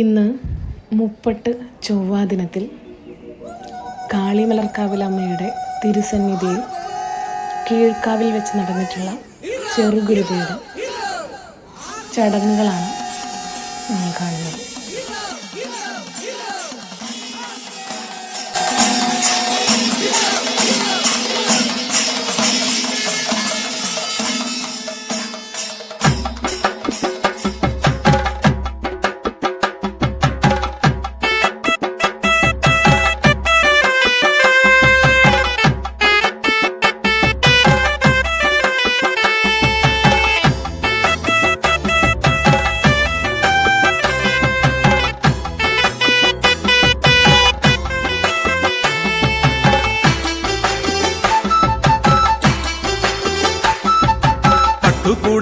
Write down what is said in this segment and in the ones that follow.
ഇന്ന് മുപ്പട്ട് ചൊവ്വാ ദിനത്തിൽ കാളിമലർക്കാവിലമ്മയുടെ തിരുസന്നിധിയിൽ കീഴ്ക്കാവിൽ വെച്ച് നടന്നിട്ടുള്ള ചെറുഗുരുതയുടെ ചടങ്ങുകളാണ് നമ്മൾ കാണുന്നത്.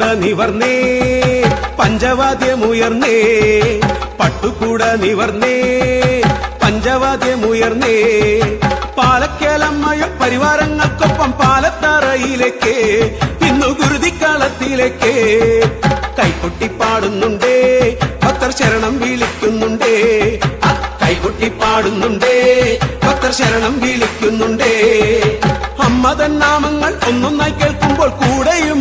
പട്ടുകൂട നിവർന്നേ പഞ്ചവാദ്യമുയർന്നേ പട്ടുകൂട നിവർന്നേ പഞ്ചവാദ്യമുയർന്നേ പാലക്കേലമ്മയ പരിവാരങ്ങൾക്കൊപ്പം പാലത്തറയിലേക്ക് ഇന്നു ഗുരുതിക്കളത്തിലേക്ക് കൈകൊട്ടി പാടുന്നുണ്ടേ ഭക്തർ ശരണം വിളിക്കുന്നുണ്ടേ. ആ, കൈകൊട്ടി പാടുന്നുണ്ടേ ഭക്തർ ശരണം വിളിക്കുന്നുണ്ടേ. അമ്മതൻ നാമങ്ങൾ ഒന്നൊന്നായി കേൾക്കുമ്പോൾ കൂടെയും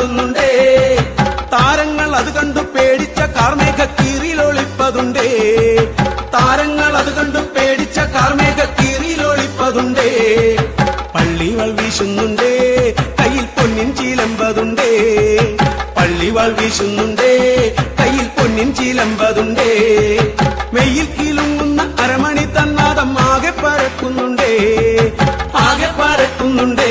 താളത്തിലാടുന്നുണ്ടേ താരങ്ങൾ അത് കണ്ടു പേടിച്ച കാർമേഘ കീറിലൊളിപ്പതുണ്ടേ താരങ്ങൾ അത് കണ്ടു പേടിച്ച കാർമേഘ കീറിലൊളിപ്പതുണ്ടേ പള്ളിവൾ വീശുന്നുണ്ടേ കയ്യിൽ പൊന്നിൻ ചീലമ്പതുണ്ടേ. പള്ളിവാൾ വീശുന്നുണ്ടേ കയ്യിൽ പൊന്നിൻ ചീലമ്പതുണ്ടേ. വെയിൽ കിലുങ്ങുന്ന അരമണി തന്നാദം ആകെ പരക്കുന്നുണ്ടേ ആകെ പരക്കുന്നുണ്ടേ.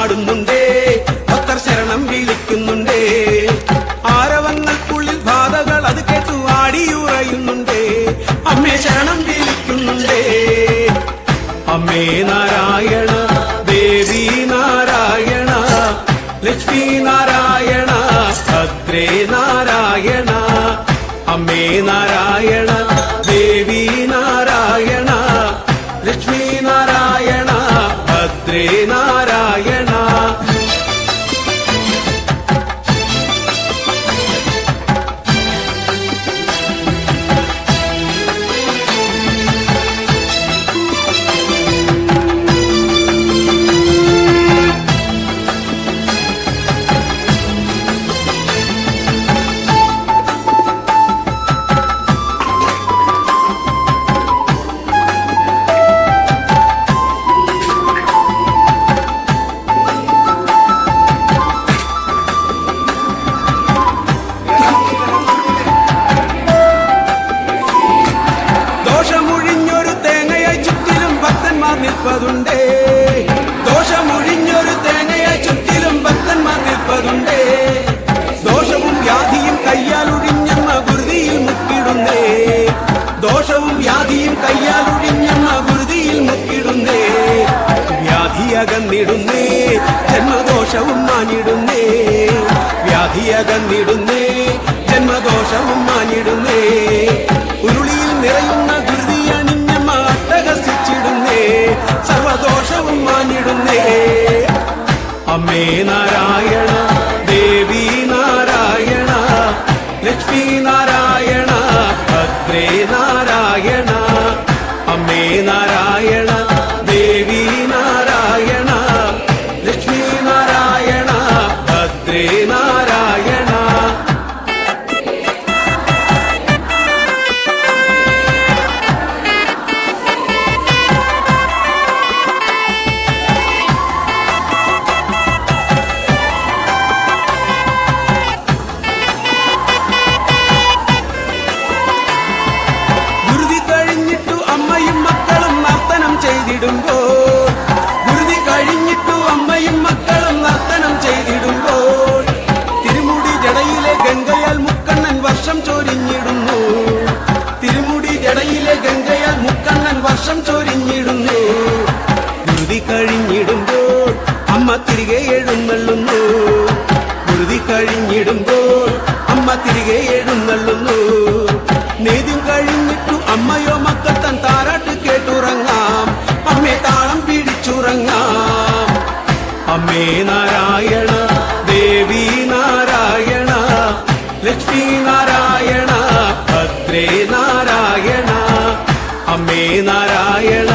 പാടുന്നുണ്ടേ. ഭക്തർ ശരണം വിളിക്കുന്നുണ്ടേ. ആരവങ്ങൾക്കുള്ളിൽ ബാധകൾ അത് കേട്ടു ആടിയുറയുന്നുണ്ടേ. അമ്മേ ശരണം വിളിക്കുന്നുണ്ടേ. അമ്മേ നാരായണ ദേവി നാരായണ ലക്ഷ്മി നാരായണ ഭദ്രേ നാരായണ. അമ്മേ നാരായണ ജന്മദോഷവും മാനിടുന്നേ. വ്യാധിയകന്നിടുന്നേ. ജന്മദോഷവും മാനിടുന്നേ. ഉരുളിയിൽ നിറയുന്ന ധൃതി അണിഞ്ഞമ്മ അട്ടഹസിച്ചിടുന്നേ സർവദോഷവും മാനിടുന്നേ. അമ്മേ നാരായണ ചെയ്തിടുമ്പോൾ ഗുരുതി കഴിഞ്ഞിട്ടു അമ്മയും മക്കളും നർത്തനം ചെയ്തിടുമ്പോൾ തിരുമുടി ജടയിലെ ഗംഗയാൽ മുക്കണ്ണൻ വർഷം ചൊരിഞ്ഞിടുന്നു. തിരുമുടി ജടയിലെ ഗംഗയാൽ മുക്കണ്ണൻ വർഷം ചൊരിഞ്ഞിടുന്നു. ഗുരുതി കഴിഞ്ഞിടുമ്പോൾ അമ്മ തിരികെ എഴുന്നള്ളുന്നു. ഗുരുതി കഴിഞ്ഞിടുമ്പോൾ അമ്മ തിരികെ എഴുന്നള്ളുന്നു. നീതി കഴിഞ്ഞിട്ടു അമ്മയോ മക്കൾ തൻ താരാട്ട് കേട്ടുറങ്ങാം. അമ്മേ നാരായണ ദേവി നാരായണ ലക്ഷ്മി നാരായണ ഭദ്രേ നാരായണ അമ്മേ നാരായണ.